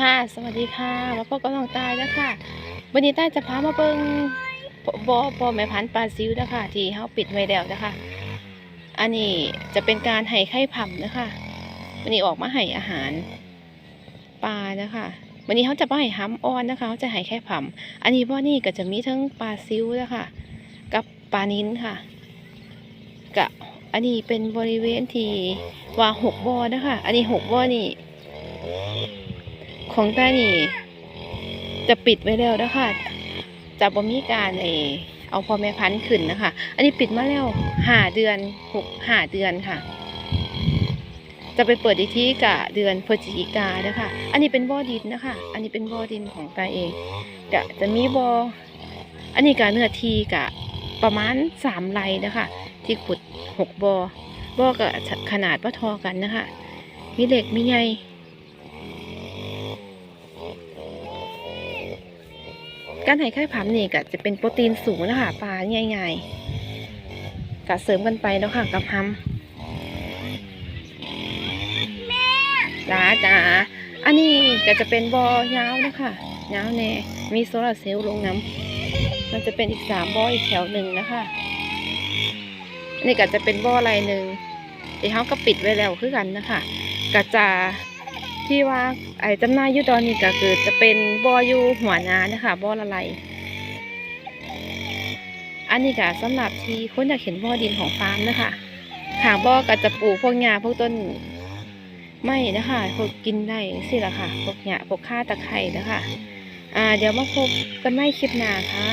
ค่ะ สวัสดีค่ะ มาพบกับน้องตายแล้วค่ะ วันนี้ตายจะพามาเบิงบอบอแม่พันธุ์ปลาซิวนะคะที่เขาปิดไว้แล้วนะคะ อันนี้จะเป็นการให้ไข่ผำนะคะ วันนี้ออกมาให้อาหารปลานะคะ วันนี้เขาจะมาให้ห้ำอ้อนนะคะเขาจะให้ไข่ผำอันนี้บ่อนี่ก็จะมีทั้งปลาซิวนะคะ กับปลานิ้นค่ะกะอันนี้เป็นบริเวณที่ว่าหกบ่อนะคะ อันนี้หกบ่อนี่ ของต้านี่ จะปิดไว้แล้วนะคะจะบ่มีการไอเอาพ่อแม่พันธุ์ขึ้นนะคะ อันนี้ปิดมาแล้วห้าเดือนหกห้าเดือนค่ะ จะไปเปิดอีกที่กะเดือนพฤศจิกานะคะ อันนี้เป็นบ่อดินนะคะ อันนี้เป็นบ่อดินของตาเองกะจะมีบ่ออันนี้กะเนื้อทีกะประมาณสามไร่นะคะ ที่ขุดหกบ่อบ่อกะขนาดว่าทอกันนะคะ มีเหล็กมีใย การให้ไข่ผำนี่ก็จะเป็นโปรตีนสูงนะคะปลาง่ายๆก็เสริมกันไปแล้วค่ะกับฮัมจ้าจ้าอันนี้ก็จะเป็นบอยาวนะคะยาวแน่มีโซลาร์เซลล์ลงน้ำมันจะเป็นอีกสามบออีกแถวหนึ่งนะคะอันนี้ก็จะเป็นบอลายหนึ่งที่เขาก็ปิดไว้แล้วคือกันนะคะก็จะ ที่ว่าไอ้จำหน่ายอยุตอนนี้ก็คือจะเป็นบออยู่หัวนานะคะบอละลายอันนี้ก็สำหรับที่คนอยากเห็นบอดินของฟาร์มนะคะขางบอก็จะปลูกพวกหญ้าพวกต้นไม้นะคะพวกกินได้สิละค่ะพวกหญ้าพวกข้าตะไคร้นะคะอ่าเดี๋ยวมาพบกันใหม่คลิปหน้าค่ะ